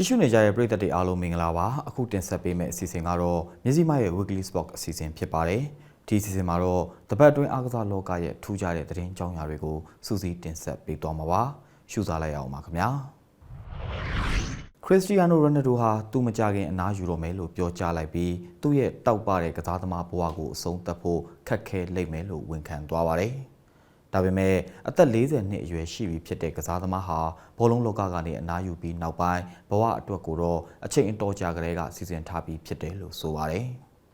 ကြည့်ရှုနေကြတဲ့ပရိသတ်တွေအားလုံးမင်္ဂလာပါအခုတင်ဆက်ပေးမယ့်အစီအစဉ်ကတော့မြစည်းမရဲ့ Weekly Sport အစီအစဉ်ဖြစ်ပါတယ်ဒီအစီအစဉ်မှာတော့တပတ်အတွင်းအားကစားလောကရဲ့ထူးခြားတဲ့သတင်းကြောင်းရာတွေကိုစူးစီးတင်ဆက်ပေးသွားမှာပါရှုစားလိုက်အောင်ပါခင်ဗျာခရစ္စတီယာနိုရိုနယ်ဒိုဟာသူ့မကြခင်အနားယူတော့မယ်လို့ပြောကြားလိုက်ပြီးသူ့ရဲ့တောက်ပတဲ့ကစားသမားဘဝကိုအဆုံးသတ်ဖို့ခက်ခဲလိမ့်မယ်လို့ဝန်ခံသွားပါတယ်။ ဒါပေမဲ့အသက်40နှစ်အရွယ်ရှိပြီဖြစ်တဲ့ကစားသမားဟာဘောလုံးလောကကနေအနားယူပြီးနောက်ပိုင်းဘဝအတွက်ကိုတော့အချိန်အတော်ကြာကလေးကစီစဉ်ထားပြီးဖြစ်တယ်လို့ဆိုပါတယ်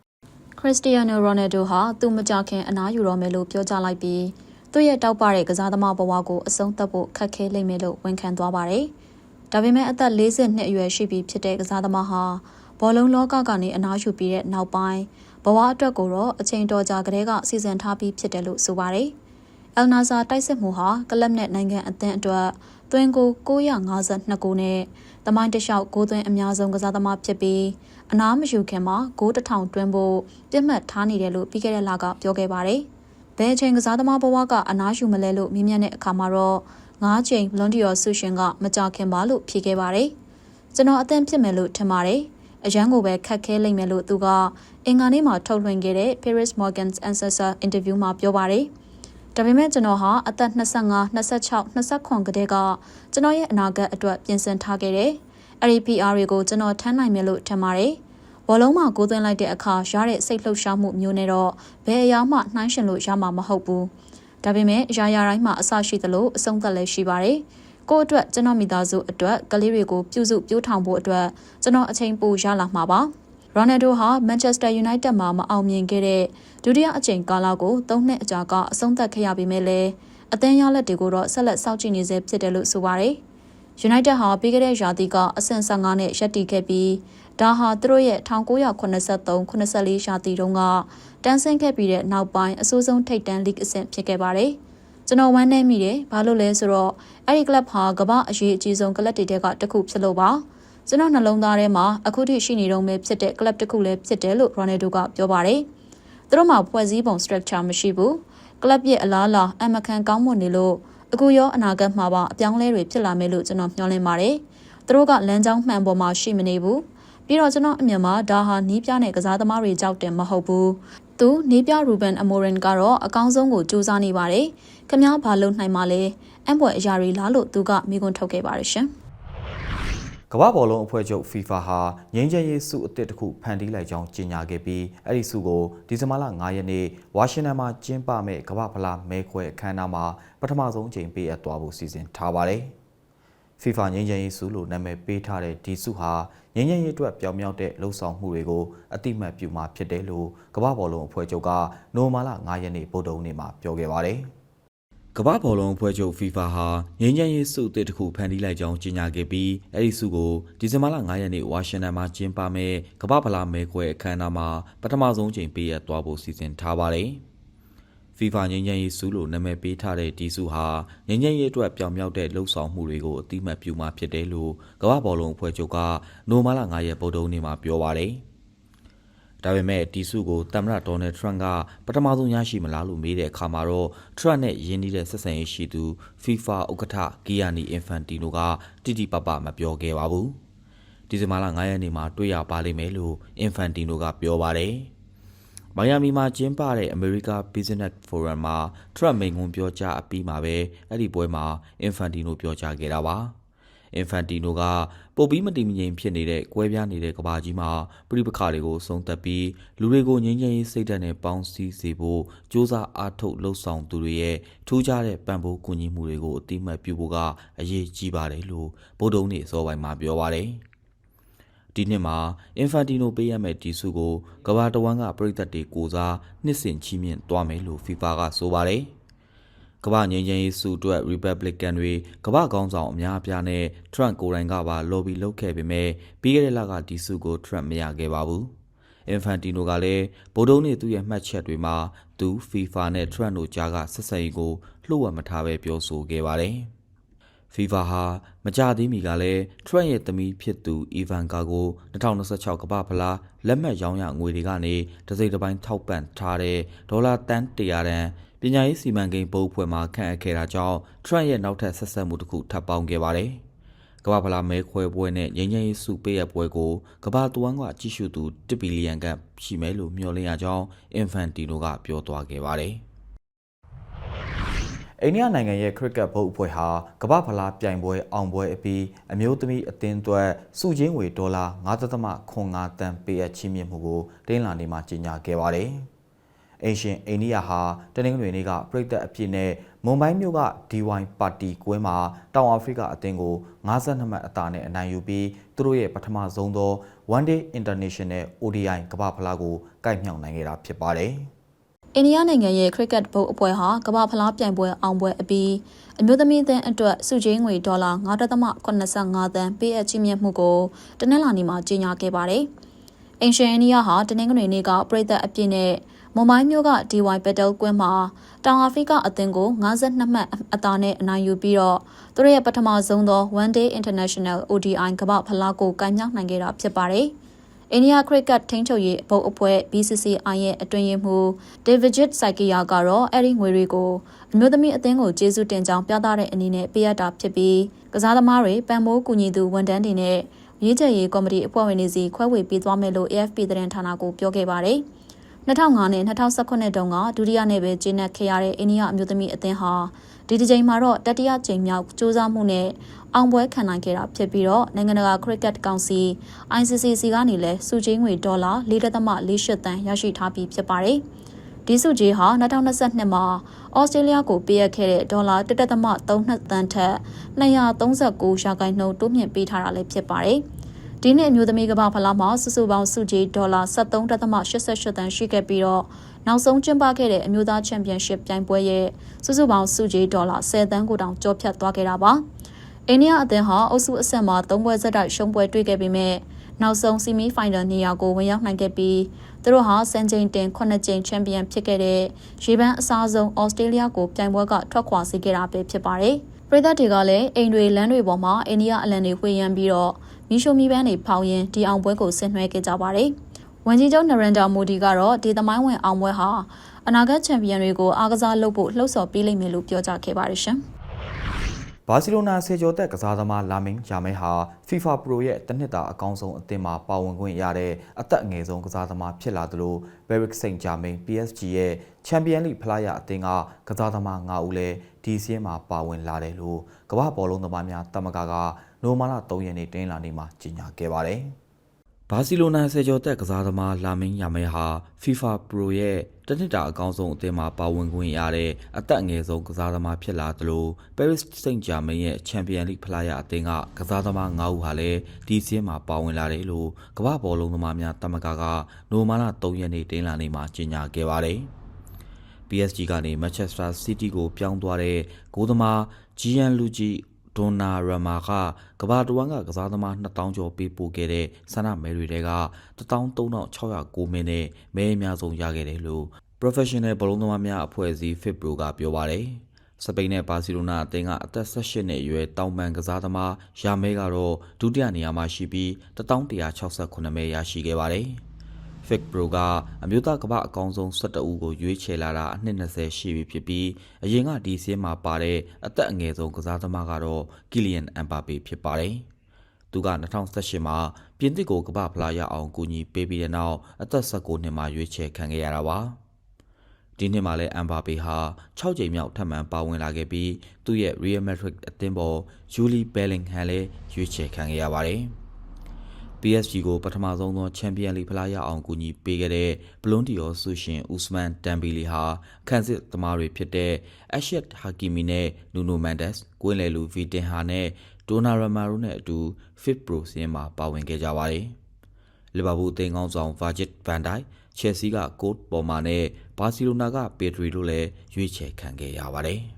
။ခရစ္စတီယာနိုရိုနယ်ဒိုဟာသူမကြခင်အနားယူတော့မယ်လို့ပြောကြားလိုက်ပြီးသူ့ရဲ့တောက်ပတဲ့ကစားသမားဘဝကိုအဆုံးသတ်ဖို့ခက်ခဲလိမ့်မယ်လို့ဝန်ခံသွားပါတယ်။ဒါပေမဲ့အသက်40နှစ်အရွယ်ရှိပြီဖြစ်တဲ့ကစားသမားဟာဘောလုံးလောကကနေအနားယူပြီးတဲ့နောက်ပိုင်းဘဝအတွက်ကိုတော့အချိန်တော်ကြာကလေးကစီစဉ်ထားပြီးဖြစ်တယ်လို့ဆိုပါတယ်။ အယ်နာဇာတိုက်စစ်မှုဟာကလပ်နဲ့နိုင်ငံအသင်းအတွက်သွင်းကို952ဂိုးနဲ့တမိုင်းတလျှောက်ဂိုးသွင်းအများဆုံးကစားသမားဖြစ်ပြီးအနားမယူခင်မှာဂိုးတစ်ထောင်တွင်းဖို့ပြစ်မှတ်ထားနေတယ်လို့ပြီးခဲ့တဲ့လကပြောခဲ့ပါတယ်။ဘယ်အချိန်ကစားသမားဘဝကအနားယူမလဲလို့မြင်မြတ်တဲ့အခါမှာတော့9ချိန်လွန်ဒီယော်ဆူရှင်ကမကြခင်ပါလို့ဖြေခဲ့ပါတယ်။ကျွန်တော်အသင်းဖြစ်မယ်လို့ထင်ပါတယ်။အရန်ကိုပဲခက်ခဲလိမ့်မယ်လို့သူကအင်္ဂါနေ့မှာထုတ်လွှင့်ခဲ့တဲ့ Paris Morgan's Ancestor interview မှာပြောပါတယ်။ ဒါပေမဲ့ကျွန်တော်ဟာအသက်25 26 29ကတည်းကကျွန်တော်ရဲ့အနာဂတ်အတွက်ပြင်ဆင်ထားခဲ့တယ်။အဲ့ဒီ PR တွေကိုကျွန်တော်ထမ်းနိုင်မယ်လို့ထင်ပါတယ်။ဘောလုံးမှာကိုးသွင်းလိုက်တဲ့အခါရတဲ့စိတ်လှုပ်ရှားမှုမျိုးနဲ့တော့ဘယ်အရာမှနှိုင်းရှင်လို့ရမှာမဟုတ်ဘူး။ဒါပေမဲ့ရာရာတိုင်းမှာအဆရှိသလိုအဆုံးသက်လည်းရှိပါတယ်။ကိုယ့်အတွက်ကျွန်တော်မိသားစုအတွက်ကလေးတွေကိုပြုစုပြောထောင်ဖို့အတွက်ကျွန်တော်အချိန်ပိုရလာမှာပါ။ ရိုနယ်ဒိုဟာမန်ချက်စတာယူနိုက်တက်မှာမအောင်မြင်ခဲ့တဲ့ဒုတိယအကြိမ်ကာလကို၃နှစ်အကြာကအဆုံးသတ်ခဲ့ရပေမဲ့လည်းအသင်းရလက်တွေကိုတော့ဆက်လက်စောင့်ကြည့်နေဆဲဖြစ်တယ်လို့ဆိုပါတယ်။ United ဟာပြီးခဲ့တဲ့ရာသီကအဆင့်15နဲ့ရပ်တည်ခဲ့ပြီးဒါဟာသူတို့ရဲ့1983-84ရာသီတုန်းကတန်းဆင်းခဲ့ပြီးတဲ့နောက်ပိုင်းအဆိုးဆုံးထိပ်တန်းလိဂ်အဆင့်ဖြစ်ခဲ့ပါတယ်။ကျွန်တော်ဝမ်းနည်းမိတယ်။ဘာလို့လဲဆိုတော့အဲ့ဒီကလပ်ဟာကမ္ဘာအရေးအကြီးဆုံးကလပ်တွေတဲကတစ်ခုဖြစ်လို့ပါ။ ကျွန်တော်နှလုံးသားထဲမှာအခုထိရှိနေတော့မဲ့ဖြစ်တဲ့ကလပ်တစ်ခုလည်းဖြစ်တယ်လို့ရိုနယ်ဒိုကပြောပါတယ်။သူတို့မှာဖွဲ့စည်းပုံ structure မရှိဘူး။ကလပ်ရဲ့အလားအလာအမကန်ကောင်းမွန်နေလို့အခုရောအနာဂတ်မှာပါအပြောင်းလဲတွေဖြစ်လာမယ်လို့ကျွန်တော်မျှော်လင့်ပါတယ်။သူတို့ကလမ်းကြောင်းမှန်ပေါ်မှာရှိမနေဘူး။ပြီးတော့ကျွန်တော်အမြင်မှာဒါဟာနီးပြတဲ့ကစားသမားတွေကြောက်တယ်မဟုတ်ဘူး။သူနီးပြရူဘန်အမိုရင်ကတော့အကောင်းဆုံးကိုစူးစမ်းနေပါတယ်။ခမားဘာလုပ်နိုင်မှာလဲ။အံ့ဖွယ်အရာတွေလားလို့သူကမိကွန်းထုတ်ခဲ့ပါတယ်ရှင်။ ကမ္ဘာဘောလုံးအဖွဲ့ချုပ် FIFA ဟာငင်းချရေးစုအသစ်တစ်ခုဖန်တီးလိုက်ကြောင်းကြေညာခဲ့ပြီးအဲ့ဒီစုကိုဒီဇင်ဘာလ9ရက်နေ့ဝါရှင်တန်မှာကျင်းပမဲ့ကမ္ဘာဖလားမဲခွဲအခမ်းအနားမှာပထမဆုံးအကြိမ်ပေးအပ်သွားဖို့စီစဉ်ထားပါတယ်။ FIFA ငင်းချရေးစုလို့နာမည်ပေးထားတဲ့ဒီစုဟာငင်းချရေးအတွက်ပြောင်မြောက်တဲ့လှုပ်ဆောင်မှုတွေကိုအတိမတ်ပြုမှာဖြစ်တယ်လို့ကမ္ဘာဘောလုံးအဖွဲ့ချုပ်ကနိုမာလာ9ရက်နေ့ဗုဒ္ဓဟူးနေ့မှာပြောခဲ့ပါတယ်။ ကမ္ဘာဘောလုံးအဖွဲ့ချုပ် FIFA ဟာငင်းချမ်းရေးစုအသစ်တစ်ခုဖန်တီးလိုက်ကြောင်းကြေညာခဲ့ပြီးအဲ့ဒီစုကိုဒီဇင်ဘာလ9ရက်နေ့ဝါရှင်တန်မှာကျင်းပမဲ့ကမ္ဘာဖလားမဲခွဲအခမ်းအနားမှာပထမဆုံးချိန်ပေးအပ်သွားဖို့စီစဉ်ထားပါတယ်။ FIFA ငင်းချမ်းရေးစုလို့နာမည်ပေးထားတဲ့ဒီစုဟာငင်းချမ်းရေးအတွက်ပြောင်မြောက်တဲ့လှုပ်ဆောင်မှုတွေကိုအတိမတ်ပြုမှာဖြစ်တယ်လို့ကမ္ဘာဘောလုံးအဖွဲ့ချုပ်ကနိုမာလာ9ရက်ဗုဒ္ဓဟူးနေ့မှာပြောပါတယ်။ ဒါပေမဲ့ဒီစုကိုသမ္မတဒေါ်နယ်ထရန့်ကပထမဆုံးရရှိမလားလို့မေးတဲ့အခါမှာတော့ထရန့်နဲ့ယင်းနှီးတဲ့ဆက်ဆံရေးရှိသူ FIFA ဥက္ကဋ္ဌဂီယာနီအင်ဖန်တီနိုကတိတိပပမပြောခဲ့ပါဘူး။ဒီဇင်ဘာလ9ရက်နေ့မှာတွေ့ရပါလိမ့်မယ်လို့အင်ဖန်တီနိုကပြောပါတယ်။မိုင်ယာမီမှာကျင်းပတဲ့ America Business Forum မှာထရန့်မိန်ခွန်းပြောကြားအပြီးမှာပဲအဲ့ဒီပွဲမှာအင်ဖန်တီနိုပြောကြားခဲ့တာပါ။ အင်ဖန်တီနိုကပိုပြီးမတည်မငြိမ်ဖြစ်နေတဲ့ကွဲပြားနေတဲ့ကဘာကြီးမှာပြိပခါတွေကိုဆုံးသက်ပြီးလူတွေကိုငြိမ်းချမ်းရေးစိတ်ဓာတ်နဲ့ပေါင်းစည်းစေဖို့စ조사အားထုတ်လှုပ်ဆောင်သူတွေရဲ့ထူးခြားတဲ့ပံ့ပိုးကူညီမှုတွေကိုအတိမတ်ပြုဖို့ကအရေးကြီးပါတယ်လို့ဗုဒ္ဓုံနေ့စောပိုင်းမှာပြောပါတယ်ဒီနှစ်မှာအင်ဖန်တီနိုပေးရမယ့်ဒီစုကိုကဘာတဝမ်းကပြည်သက်တွေကိုစားနှစ်စဉ်ချီးမြှင့်သွားမယ်လို့ FIFA ကဆိုပါတယ်။ ကမ္ဘာငြိမ်းချမ်းရေးစုအတွက် Republican တွေကမ္ဘာကောင်းဆောင်အများအပြားနဲ့ Trump ကိုယ်တိုင်ကပါ lobby လုပ်ခဲ့ပေမဲ့ပြီးခဲ့တဲ့လကဒီစုကို Trump မရခဲ့ပါဘူး။ Infantino ကလည်းဗိုလ်တုံးနေသူ့ရဲ့မှတ်ချက်တွေမှာသူ FIFA နဲ့ Trump တို့ကြားကဆက်ဆံရေးကိုလှုပ်ဝက်မထားပဲပြောဆိုခဲ့ပါတယ်။ FIFA ဟာမကြသေးမီကလည်း Trump ရဲ့သမီးဖြစ်သူ Ivanka ကို2026ကမ္ဘာဖလားလက်မှတ်ရောင်းရငွေတွေကနေတစိမ့်တစ်ပိုင်းထောက်ပံ့ထားတဲ့ဒေါ်လာတန်း100တန်ပညာရေးစီမံကိန်းဘုတ်ဖွဲ့မှာခန့်အပ်ခဲ့တာကြောင့် Trump ရဲ့နောက်ထပ်ဆက်ဆက်မှုတစ်ခုထပ်ပေါင်းခဲ့ပါတယ်။ကမ္ဘာဖလားမဲခွဲပွဲနဲ့ငြိမ်းချမ်းရေးစုပေးရပွဲကိုကမ္ဘာတဝန်းကကြီးစုသူ1ဘီလီယံကရှိမယ်လို့မျှော်လင့်ရကြောင်း Infantino ကပြောသွားခဲ့ပါတယ်။ အိန္ဒိယနိုင်ငံရဲ့ခရစ်ကတ်ဘုတ်အဖွဲ့ဟာကမ္ဘာဖလားပြိုင်ပွဲအောင်ပွဲအပြီးအမျိုးသမီးအသင်းအတွက်စုချင်းငွေဒေါ်လာ9.5တန်ပေးအပ်ချီးမြှင့်မှုကိုတင်းလာနေမှာကြေညာခဲ့ပါတယ်။အင်ရှင်အိန္ဒိယဟာတနင်္ဂနွေနေ့ကပြည်သက်အပြည့်နဲ့မွန်ဘိုင်းမြို့က DY ပါတီကွင်းမှာတောင်အာဖရိကအသင်းကို52မှတ်အသာနဲ့အနိုင်ယူပြီးသူတို့ရဲ့ပထမဆုံးသော One Day International ODI ကမ္ဘာဖလားကိုကိုက်မြောက်နိုင်ခဲ့တာဖြစ်ပါတယ်။ အိန္ဒိယနိုင်ငံရဲ့ခရစ်ကတ်ဘုတ်အဖွဲ့ဟာကမ္ဘာဖလားပြိုင်ပွဲအောင်ပွဲအပြီးအမျိုးသမီးအသင်းအတွက်စုချင်းငွေဒေါ်လာ9.85သန်းပေးအပ်ချီးမြှင့်မှုကိုတနင်္လာနေ့မှာကြေညာခဲ့ပါတယ်။အင်ရှင်အိန္ဒိယဟာတနင်္ဂနွေနေ့ကပြည်သက်အပြည့်နဲ့မွန်ဘိုင်းမြို့က DY Battle ကွင်းမှာတောင်အာဖရိကအသင်းကို52မှတ်အသာနဲ့အနိုင်ယူပြီးတော့သူတို့ရဲ့ပထမဆုံးသော One Day International ODI ကမ္ဘာဖလားကိုကိုင်မြောက်နိုင်ခဲ့တာဖြစ်ပါတယ်။ အိန္ဒိယခရစ်ကတ်ထိန်းချုပ်ရေးဘုတ်အဖွဲ့ BCCI ရဲ့အတွင်းရေးမှူး Davidjit Saikia ကတော့အဲ့ဒီငွေတွေကိုအမျိုးသမီးအသင်းကိုကျေးဇူးတင်ကြောင်းပြသတဲ့အနေနဲ့ပေးအပ်တာဖြစ်ပြီးကစားသမားတွေပံ့ပိုးကူညီသူဝန်ထမ်းတွေနဲ့ရေးချယ်ရေးကော်မတီအဖွဲ့ဝင်တွေစီခွဲဝေပေးသွားမယ်လို့ AFP သတင်းဌာနကိုပြောခဲ့ပါတယ်။ 2005နဲ့2019တုန်းကဒုတိယနဲ့ပဲကျင်းပခဲ့ရတဲ့အိန္ဒိယအမျိုးသမီးအသင်းဟာဒီတစ်ချိန်မှာတော့တတိယကြိမ်မြောက်စူးစမ်းမှုနဲ့အောင်ပွဲခံနိုင်ခဲ့တာဖြစ်ပြီးတော့နိုင်ငံတကာခရစ်ကတ်ကောင်စီ ICC စီကနေလည်းစုချင်းငွေဒေါ်လာ4.48တန်ရရှိထားပြီးဖြစ်ပါတယ်။ဒီစုကြီးဟာ2022မှာဩစတြေးလျကိုပေးအပ်ခဲ့တဲ့ဒေါ်လာ1.32တန်ထက်239ရာခိုင်နှုန်းတိုးမြင့်ပေးထားတာလည်းဖြစ်ပါတယ်။ ဒီနှစ်အမျိုးသမီးကမ္ဘာဖလားမှာစုစုပေါင်းစုကြီးဒေါ်လာ73.88တန်ရှိခဲ့ပြီးတော့နောက်ဆုံးကျင်းပခဲ့တဲ့အမျိုးသားချန်ပီယံရှစ်ပြိုင်ပွဲရဲ့စုစုပေါင်းစုကြီးဒေါ်လာ10တန်းကိုတောင်ကျော်ဖြတ်သွားခဲ့တာပါ။အိန္ဒိယအသင်းဟာအုပ်စုအဆင့်မှာ၃ပွဲဆက်တိုက်ရှုံးပွဲတွေ့ခဲ့ပေမဲ့နောက်ဆုံးဆီမီဖိုင်နယ်နေရာကိုဝင်ရောက်နိုင်ခဲ့ပြီးသူတို့ဟာစန်ချိန်တင်9ကြိမ်ချန်ပီယံဖြစ်ခဲ့တဲ့ရေပန်းအစားဆုံးဩစတြေးလျကိုပြိုင်ပွဲကထွက်ခွာစေခဲ့တာပဲဖြစ်ပါတယ်။ပြည်သက်တွေကလည်းအိမ်တွေလမ်းတွေပေါ်မှာအိန္ဒိယအလံတွေဝှေ့ရမ်းပြီးတော့ မီရှိုမီပန်းတွေဖောင်းရင်းဒီအောင်ပွဲကိုဆင်နွှဲခဲ့ကြပါတယ်။ဝန်ကြီးချုပ်နရန်ဒါမိုဒီကတော့ဒီသမိုင်းဝင်အောင်ပွဲဟာအနာဂတ်ချန်ပီယံတွေကိုအားကစားလုပ်ဖို့လှုံ့ဆော်ပေးလိမ့်မယ်လို့ပြောကြားခဲ့ပါတယ်ရှင်။ ဘာစီလိုနာဆေကျော်သက်ကစားသမားလာမင်းဂျာမဲဟာ FIFA Pro ရဲ့တနှစ်တာအကောင်းဆုံးအသင်းမှာပါဝင်ခွင့်ရတဲ့အသက်အငယ်ဆုံးကစားသမားဖြစ်လာသလို Beric Saint Germain PSG ရဲ့ Champions League ဖလားရအသင်းကကစားသမား9ဦးလည်းဒီစီးရင်မှာပါဝင်လာတယ်လို့ကမ္ဘာဘောလုံးသမားများတမကကနိုမာလာ3ရက်နေ့တင်းလာနေ့မှာကြေညာခဲ့ပါတယ်။ ဘာစီလိုနာဆေကျော်သက်ကစားသမားလာမင်းယာမဲဟာ FIFA Pro ရဲ့တနစ်တာအကောင်းဆုံးအသင်းမှာပါဝင်ခွင့်ရတဲ့အသက်အငယ်ဆုံးကစားသမားဖြစ်လာသလို Paris Saint-Germain ရဲ့ Champions League ဖလားရအသင်းကကစားသမား9ဦးဟာလည်းဒီစီးမှာပါဝင်လာတယ်လို့ကမ္ဘာဘောလုံးသမားများတမကကနိုမာလာ3ရက်နေ့တင်းလာနေ့မှာကြေညာခဲ့ပါတယ်။ PSG ကနေ Manchester City ကိုပြောင်းသွားတဲ့ဂိုးသမား Gianluigi ဒွန်နာရမာကကဘာတဝမ်ကကစားသမား2000ကျော်ပေးပို့ခဲ့တဲ့ဆန္ဒမဲတွေက13609မဲနဲ့မဲအများဆုံးရခဲ့တယ်လို့ Professional ဘလုံးသမားများအဖွဲ့အစည်း FIPRO ကပြောပါတယ်။စပိန်နဲ့ဘာစီလိုနာအသင်းကအသက်18နှစ်အရွယ်တောင်ပန်ကစားသမားယာမဲကတော့ဒုတိယနေရာမှာရှိပြီး1168မဲရရှိခဲ့ပါတယ်။ Fig Pro ကအမျိုးသားကမ္ဘာအကောင်းဆုံး12ဦးကိုရွေးချယ်လာတာအနှစ်20ရှိပြီဖြစ်ပြီးအရင်ကဒီစင်းမှာပါတဲ့အသက်အငယ်ဆုံးကစားသမားကတော့ Kylian Mbappe ဖြစ်ပါတယ်။သူက2018မှာပြင်သစ်ကိုကမ္ဘာဖလားရအောင်ကူညီပေးပြီးတဲ့နောက်အသက်19နှစ်မှာရွေးချယ်ခံခဲ့ရတာပါ။ဒီနှစ်မှာလည်းအမ်ဘာပေဟာ6ကြိမ်မြောက်ထပ်မံပါဝင်လာခဲ့ပြီးသူ့ရဲ့ Real Madrid အသင်းပေါ်ဂျူလီဘယ်လင်ဟန်လည်းရွေးချယ်ခံခဲ့ရပါတယ်။ PSG ကိုပထမဆုံးသောချန်ပီယံလိဖလားရအောင်ကူညီပေးခဲ့တဲ့ဘလွန်ဒီယောဆုရှင်ဦးစမန်တမ်ဘီလီဟာခန့်စစ်သမားတွေဖြစ်တဲ့အရှက်ဟာကီမီနဲ့နူနိုမန်ဒက်စ်ကွင်းလယ်လူဗီတင်ဟာနဲ့ဒိုနာရမာရိုနဲ့အတူ Fit Pro စင်းမှာပါဝင်ခဲ့ကြပါတယ်။လီဗာပူးအသင်းကောင်းဆောင်ဗာဂျစ်ဗန်ဒိုင်ချယ်ဆီကကိုတ်ပေါ်မာနဲ့ဘာစီလိုနာကပီထရီတို့လည်းရွေးချယ်ခံခဲ့ရပါတယ်။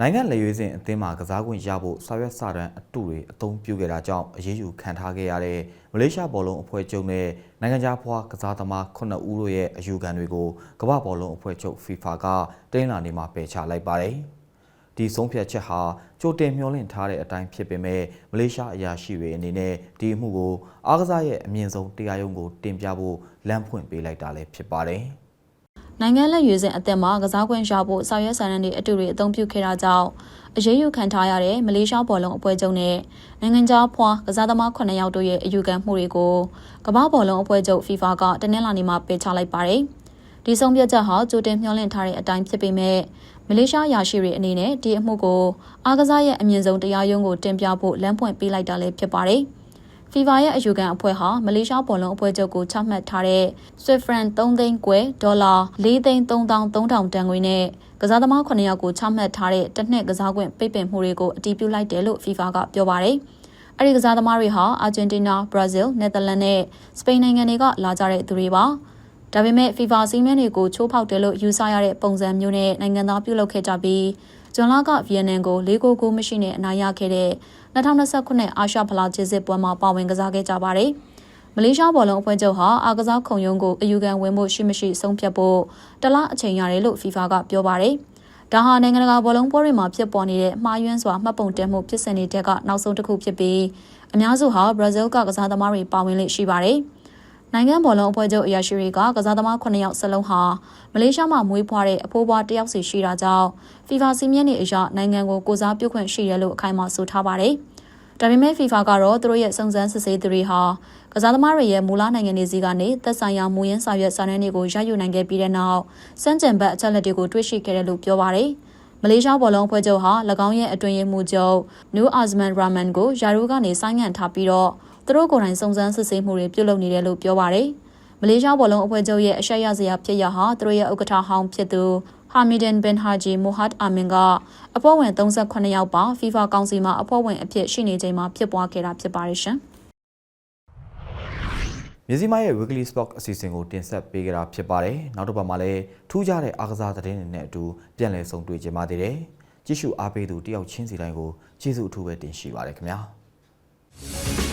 နိုင်ငံလေရွေးစဉ်အသင်းမှာကစားခွင့်ရဖို့စာရွက်စာတမ်းအတုတွေအသုံးပြုခဲ့တာကြောင့်အရေးယူခံထားခဲ့ရတဲ့မလေးရှားဘောလုံးအဖွဲ့ချုပ်နဲ့နိုင်ငံခြားဖွားကစားသမား9ဦးတို့ရဲ့အယူခံတွေကိုကမ္ဘာဘောလုံးအဖွဲ့ချုပ် FIFA ကတင်းလာနေမှာပယ်ချလိုက်ပါတယ်။ဒီဆုံးဖြတ်ချက်ဟာကြိုတင်မျှော်လင့်ထားတဲ့အတိုင်းဖြစ်ပေမဲ့မလေးရှားအရာရှိတွေအနေနဲ့ဒီအမှုကိုအားကစားရဲ့အမြင့်ဆုံးတရားရုံးကိုတင်ပြဖို့လမ်းဖွင့်ပေးလိုက်တာလည်းဖြစ်ပါတယ်။ နိုင်ငံလက်ရွေးစင်အသက်မှာကစားခွင့်ရဖို့ဆောင်ရွက်ဆောင်ရတဲ့အတူတွေအသုံးပြုခဲ့တာကြောင့်အရေးယူခံထားရတဲ့မလေးရှားဘောလုံးအဖွဲ့ချုပ်နဲ့နိုင်ငံခြားဖွာကစားသမား9ယောက်တို့ရဲ့အယူခံမှုတွေကိုကမ္ဘာဘောလုံးအဖွဲ့ချုပ် FIFA ကတနင်္လာနေ့မှာပယ်ချလိုက်ပါတယ်။ဒီဆုံးဖြတ်ချက်ဟာကြိုတင်မျှော်လင့်ထားတဲ့အတိုင်းဖြစ်ပေမဲ့မလေးရှားရာရှိတွေအနေနဲ့ဒီအမှုကိုအားကစားရဲ့အမြင့်ဆုံးတရားရုံးကိုတင်ပြဖို့လမ်းဖွင့်ပေးလိုက်တာလည်းဖြစ်ပါတယ်။ FIFA ရဲ့အယူခံအဖွဲ့ဟာမလေးရှားဘောလုံးအဖွဲ့ချုပ်ကိုချမှတ်ထားတဲ့ Swiss franc 3သိန်းကွယ်ဒေါ်လာ4သိန်း3300တန်ငွေနဲ့ကစားသမား9ယောက်ကိုချမှတ်ထားတဲ့တစ်နှစ်ကစားခွင့်ပိတ်ပင်မှုတွေကိုအတည်ပြုလိုက်တယ်လို့ FIFA ကပြောပါတယ်။အဲဒီကစားသမားတွေဟာအာဂျင်တီးနား၊ဘရာဇီး၊နယ်သာလန်နဲ့စပိန်နိုင်ငံတွေကလာကြတဲ့သူတွေပါ။ဒါပေမဲ့ FIFA စီးမင်းတွေကိုချိုးဖောက်တယ်လို့ယူဆရတဲ့ပုံစံမျိုးနဲ့နိုင်ငံသားပြုလုပ်ခဲ့ကြပြီးဂျွန်လာကဗီယက်နမ်ကို၄ကိုကိုမရှိနဲ့အနိုင်ရခဲ့တဲ့ 2029အာရှဖလားခြေစစ်ပွဲမှာပါဝင်ကစားခဲ့ကြပါတယ်။မလေးရှားဘောလုံးအဖွဲ့ချုပ်ဟာအာကစားခုံရုံးကိုအယူခံဝင်ဖို့ရှိမရှိဆုံးဖြတ်ဖို့တလားအချိန်ရတယ်လို့ FIFA ကပြောပါတယ်။ဒါဟာနိုင်ငံတကာဘောလုံးပွဲတွေမှာဖြစ်ပေါ်နေတဲ့မှားယွင်းစွာမှတ်ပုံတင်မှုဖြစ်စဉ်တွေတက်ကနောက်ဆုံးတစ်ခုဖြစ်ပြီးအများစုဟာဘရာဇီးကကစားသမားတွေပါဝင်လေ့ရှိပါတယ်။ နိုင်ငံဘောလုံးအဖွဲ့ချုပ်အရာရှိတွေကကစားသမား9ယောက်စလုံးဟာမလေးရှားမှာမွေးဖွားတဲ့အဖိုးဘွားတယောက်စီရှိတာကြောင့် FIFA စီမင်းတွေအရနိုင်ငံကိုကိုစားပြုခွင့်ရှိရလို့အခိုင်အမာဆိုထားပါတယ်။ဒါပေမဲ့ FIFA ကတော့သူတို့ရဲ့စုံစမ်းစစ်ဆေးသူတွေဟာကစားသမားတွေရဲ့မူလနိုင်ငံတွေစီကနေသက်ဆိုင်ရာမူရင်းစာရွက်စာတမ်းတွေကိုရယူနိုင်ခဲ့ပြီးတဲ့နောက်စမ်းကြံဘတ်အချက်လက်တွေကိုတွေ့ရှိခဲ့တယ်လို့ပြောပါတယ်။မလေးရှားဘောလုံးအဖွဲ့ချုပ်ဟာ၎င်းရဲ့အတွင်ရေးမှူးချုပ်နူအာဇမန်ရာမန်ကိုယာရိုကနေဆိုင်းငံ့ထားပြီးတော့ သူတို့ကိုယ်တိုင်စုံစမ်းစစ်ဆေးမှုတွေပြုလုပ်နေတယ်လို့ပြောပါတယ်။မလေးရှားဘောလုံးအဖွဲ့ချုပ်ရဲ့အရှက်ရစရာဖြစ်ရဟာသူတို့ရဲ့ဥက္ကဋ္ဌဟောင်းဖြစ်သူဟာမီဒန်ဘင်ဟာဂျီမိုဟတ်အာမင်ကအဖွဲ့ဝင်38ယောက်ပါ FIFA ကောင်စီမှာအဖွဲ့ဝင်အဖြစ်ရှိနေချိန်မှာဖြစ်ပွားခဲ့တာဖြစ်ပါတယ်ရှင်။မြစည်းမရဲ့ Weekly Sport အစီအစဉ်ကိုတင်ဆက်ပေးကြတာဖြစ်ပါတယ်။နောက်တစ်ပတ်မှာလည်းထူးခြားတဲ့အားကစားသတင်းတွေနဲ့အတူပြန်လည်ဆုံတွေ့ကြပါသေးတယ်။ကြည့်ရှုအားပေးသူတယောက်ချင်းစီတိုင်းကိုကျေးဇူးအထူးပဲတင်ရှိပါတယ်ခင်ဗျာ။